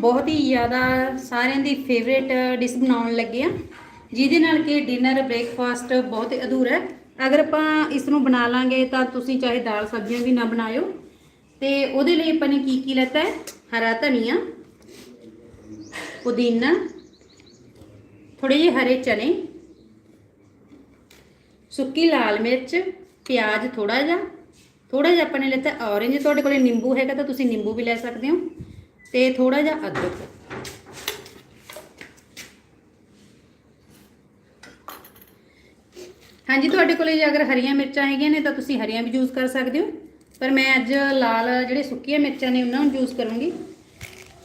ਬਹੁਤ ਹੀ ਜ਼ਿਆਦਾ ਸਾਰਿਆਂ ਦੀ ਫੇਵਰੇਟ ਡਿਸ਼ ਬਣਾਉਣ ਲੱਗੇ ਆ ਜਿਹਦੇ ਨਾਲ ਕਿ ਡਿਨਰ ਬ੍ਰੇਕਫਾਸਟ ਬਹੁਤ ਹੀ ਅਧੂਰਾ ਹੈ। ਅਗਰ ਆਪਾਂ ਇਸ ਨੂੰ ਬਣਾ ਲਾਂਗੇ ਤਾਂ ਤੁਸੀਂ ਚਾਹੇ ਦਾਲ ਸਬਜ਼ੀਆਂ ਵੀ ਨਾ ਬਣਾਇਓ। ਤੇ ਉਹਦੇ ਲਈ ਆਪਾਂ ਨੇ ਕੀ ਕੀ ਲੈਤਾ ਹੈ? ਹਰਾ ਧਨੀਆ, ਪੁਦੀਨਾ ਥੋੜੇ ਜਿਹੇ ਹਰੇ ਚਨੇ, ਸੁੱਕੀ ਲਾਲ ਮਿਰਚ, ਪਿਆਜ਼ ਥੋੜਾ ਜਿਹਾ। ਥੋੜਾ ਜਿਹਾ ਆਪਾਂ ਨੇ ਲੈਤਾ ਔਰੇਂਜ। ਤੁਹਾਡੇ ਕੋਲੇ ਨਿੰਬੂ ਹੈਗਾ ਤਾਂ ਤੁਸੀਂ ਨਿੰਬੂ ਵੀ ਲੈ ਸਕਦੇ ਹੋ। ਤੇ ਥੋੜਾ ਜਿਹਾ ਅਦਰਕ ਹਾਂਜੀ, ਤੁਹਾਡੇ ਕੋਲੇ ਜੇ ਅਗਰ ਹਰੀਆਂ ਮਿਰਚਾਂ ਹੈਗੀਆਂ ਨੇ ਤਾਂ ਤੁਸੀਂ ਹਰੀਆਂ ਵੀ ਯੂਜ਼ ਕਰ ਸਕਦੇ ਹੋ। ਪਰ ਮੈਂ ਅੱਜ ਲਾਲ ਜਿਹੜੇ ਸੁੱਕੀਆਂ ਮਿਰਚਾਂ ਨੇ ਉਹਨਾਂ ਨੂੰ ਯੂਜ਼ ਕਰੂੰਗੀ।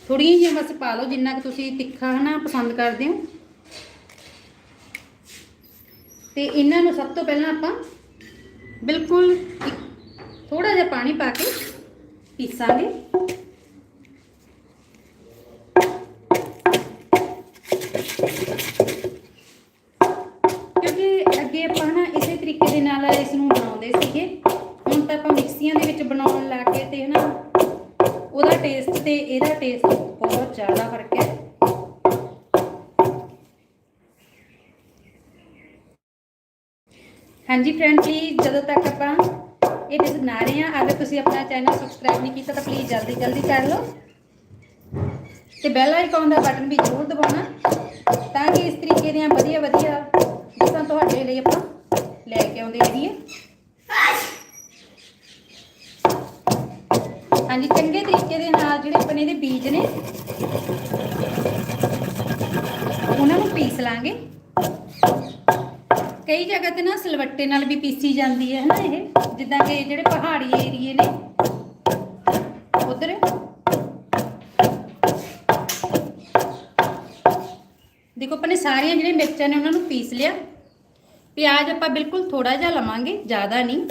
ਥੋੜੀਆਂ ਜਿਹੀਆਂ ਬਸ ਪਾ ਲਓ, ਜਿੰਨਾ ਕਿ ਤੁਸੀਂ ਤਿੱਖਾ ਹਨਾ ਪਸੰਦ ਕਰਦੇ ਹੋ। ਤੇ ਇਹਨਾਂ ਨੂੰ ਸਭ ਤੋਂ ਪਹਿਲਾਂ ਆਪਾਂ ਬਿਲਕੁਲ ਥੋੜਾ ਜਿਹਾ ਪਾਣੀ ਪਾ ਕੇ ਪੀਸਾਂਗੇ। ਤਰੀਕੇ ਦੇ ਨਾਲ ਇਸ ਨੂੰ ਬਣਾਉਂਦੇ ਸੀਗੇ। ਹੁਣ ਤਾਂ ਆਪਾਂ ਮਿਕਸੀਆਂ ਦੇ ਵਿੱਚ ਬਣਾਉਣ ਲੱਗ ਗਏ ਤੇ ਨਾ ਉਹਦਾ ਟੇਸਟ ਤੇ ਇਹਦਾ ਟੇਸਟ ਬਹੁਤ ਜ਼ਿਆਦਾ ਫ਼ਰਕ ਹੈ। ਹਾਂਜੀ ਫਰੈਂਡ ਪਲੀਜ਼ ਜਦੋਂ ਤੱਕ ਆਪਾਂ ਇਹ ਡਿਸ਼ ਬਣਾ ਰਹੇ ਹਾਂ, ਅਗਰ ਤੁਸੀਂ ਆਪਣਾ ਚੈਨਲ ਸਬਸਕ੍ਰਾਈਬ ਨਹੀਂ ਕੀਤਾ ਤਾਂ ਪਲੀਜ਼ ਜਲਦੀ ਜਲਦੀ ਕਰ ਲਓ। ਤੇ ਬੈਲ ਆਈਕਨ ਦਾ ਬਟਨ ਵੀ ਜ਼ਰੂਰ ਦਬਾਉਣਾ, ਤਾਂ ਕਿ ਇਸ ਤਰੀਕੇ ਦੀਆਂ ਵਧੀਆ ਵਧੀਆ ਡਿਸ਼ਾਂ ਤੁਹਾਡੇ ਲਈ ਆਪਾਂ ਲੈ ਕੇ ਆਉਂਦੇ ਰਹੀਏ ਹਾਂਜੀ, ਚੰਗੇ ਤਰੀਕੇ ਦੇ ਨਾਲ ਜਿਹੜੇ ਆਪਣੇ ਦੇ ਬੀਜ ਨੇ, ਉਹਨਾਂ ਨੂੰ ਪੀਸ ਲਾਂਗੇ। ਕਈ ਜਗ੍ਹਾ ਤੇ ਨਾ ਸਲਵੱਟੇ ਨਾਲ ਵੀ ਪੀਸੀ ਜਾਂਦੀ ਹੈ, ਹਨਾ ਇਹ? ਜਿੱਦਾਂ ਕਿ ਜਿਹੜੇ ਪਹਾੜੀ ਏਰੀਏ ਨੇ, ਉਧਰ। ਦੇਖੋ, ਆਪਣੇ ਸਾਰੀਆਂ ਜਿਹੜੀਆਂ ਮਿਰਚਾਂ ਨੇ, ਉਹਨਾਂ ਨੂੰ ਪੀਸ ਲਿਆ। ਪਿਆਜ਼ ਆਪਾਂ ਬਿਲਕੁਲ ਥੋੜਾ ਜਿਹਾ ਲਵਾਂਗੇ, ਜ਼ਿਆਦਾ ਨਹੀਂ।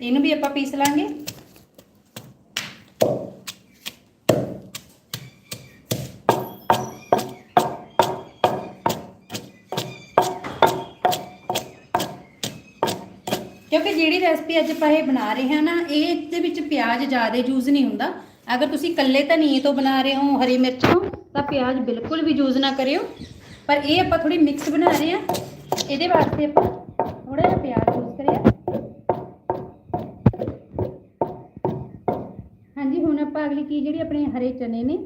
ਇਹਨੂੰ ਵੀ ਆਪਾਂ ਪੀਸ ਲਾਂਗੇ। ਕਿਉਂਕਿ ਜਿਹੜੀ ਰੈਸਪੀ ਅੱਜ ਆਪਾਂ ਇਹ ਬਣਾ ਰਹੇ ਹਾਂ ਨਾ ਇਹ ਦੇ ਵਿੱਚ ਪਿਆਜ਼ ਜ਼ਿਆਦਾ ਯੂਜ਼ ਨਹੀਂ ਹੁੰਦਾ। ਅਗਰ ਤੁਸੀਂ ਇਕੱਲੇ ਧਨੀਏ ਤੋਂ ਬਣਾ ਰਹੇ ਹੋ ਹਰੀ ਮਿਰਚ ਤੋਂ ਤਾਂ ਪਿਆਜ਼ ਬਿਲਕੁਲ ਵੀ ਯੂਜ਼ ਨਾ ਕਰਿਓ। ਪਰ ਇਹ ਆਪਾਂ ਥੋੜੀ ਮਿਕਸ ਬਣਾ ਰਹੇ ਹਾਂ। ਇਹਦੇ ਵਾਸਤੇ ਆਪਾਂ ਥੋੜਾ ਜਿਹਾ ਪਿਆਜ਼ ਯੂਜ਼ ਕਰਿਆ। ਹਾਂਜੀ, ਹੁਣ ਆਪਾਂ ਅਗਲੀ ਕੀ ਜਿਹੜੀ ਆਪਣੇ ਹਰੇ ਚਨੇ ਨੇ।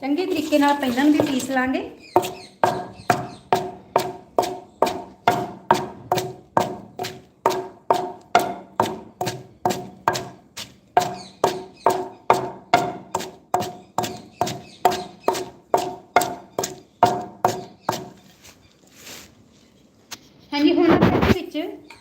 ਚੰਗੇ ਤਰੀਕੇ ਨਾਲ ਆਪਾਂ ਨੂੰ ਵੀ ਪੀਸ ਲਾਂਗੇ। ਵਿੱਚ।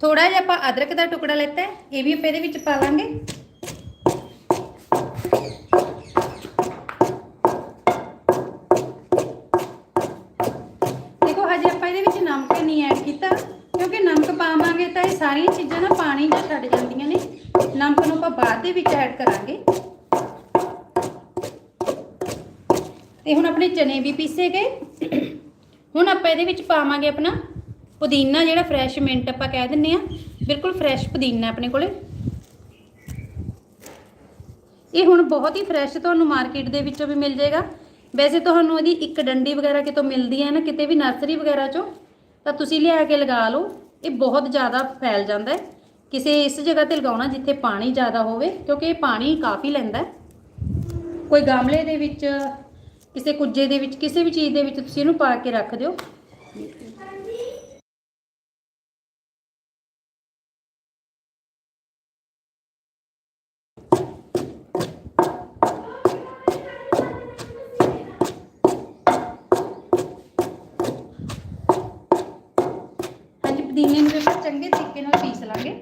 ਥੋੜਾ ਜਿਹਾ ਆਪਾਂ ਅਦਰਕ ਦਾ ਟੁਕੜਾ ਲੈਤਾ ਹੈ, ਇਹ ਵੀ ਆਪਾਂ ਇਹਦੇ ਵਿੱਚ ਪਾ ਲਾਂਗੇ। ਦੇਖੋ, ਹਜੇ ਆਪਾਂ ਇਹਦੇ ਵਿੱਚ ਨਮਕ ਨਹੀਂ ਐਡ ਕੀਤਾ, ਕਿਉਂਕਿ ਨਮਕ ਪਾਵਾਂਗੇ ਤਾਂ ਇਹ ਸਾਰੀਆਂ ਚੀਜ਼ਾਂ ਨਾ ਪਾਣੀ ਚ ਛੱਡ ਜਾਂਦੀਆਂ ਨੇ। ਨਮਕ ਨੂੰ ਆਪਾਂ ਬਾਅਦ ਦੇ ਵਿੱਚ ਐਡ ਕਰਾਂਗੇ। ਤੇ ਹੁਣ ਆਪਣੇ ਚਨੇ ਵੀ ਪੀਸੇ ਗਏ। ਹੁਣ ਆਪਾਂ ਇਹਦੇ ਵਿੱਚ ਪਾਵਾਂਗੇ ਆਪਣਾ ਪੁਦੀਨਾ, ਜਿਹੜਾ ਫਰੈਸ਼ ਮਿੰਟ ਆਪਾਂ ਕਹਿ ਦਿੰਨੇ ਆ। ਬਿਲਕੁਲ ਫਰੈਸ਼ ਪੁਦੀਨਾ ਆਪਣੇ ਕੋਲੇ। ਇਹ ਹੁਣ ਬਹੁਤ ਹੀ ਫਰੈਸ਼ ਤੁਹਾਨੂੰ ਮਾਰਕੀਟ ਦੇ ਵਿੱਚੋਂ ਵੀ ਮਿਲ ਜਾਏਗਾ। ਵੈਸੇ ਤੁਹਾਨੂੰ ਇਹਦੀ ਇੱਕ ਡੰਡੀ ਵਗੈਰਾ ਕਿਤੋਂ ਮਿਲਦੀ ਹੈ ਨਾ, ਕਿਤੇ ਵੀ ਨਰਸਰੀ ਵਗੈਰਾ ਚੋਂ, ਤਾਂ ਤੁਸੀਂ ਲਿਆ ਕੇ ਲਗਾ ਲਓ। ਇਹ ਬਹੁਤ ਜ਼ਿਆਦਾ ਫੈਲ ਜਾਂਦਾ ਹੈ। ਕਿਸੇ ਇਸ ਜਗ੍ਹਾ ਤੇ ਲਗਾਉਣਾ ਜਿੱਥੇ ਪਾਣੀ ਜ਼ਿਆਦਾ ਹੋਵੇ, ਕਿਉਂਕਿ ਇਹ ਪਾਣੀ ਕਾਫੀ ਲੈਂਦਾ ਕੋਈ ਗਮਲੇ ਦੇ ਵਿੱਚ, ਕਿਸੇ ਕੁੱਜੇ ਦੇ ਵਿੱਚ, ਕਿਸੇ ਵੀ ਚੀਜ਼ ਦੇ ਵਿੱਚ ਤੁਸੀਂ ਇਹਨੂੰ ਪਾ ਕੇ ਰੱਖ ਦਿਓ। ਪੀਸ ਲਾਂਗੇ।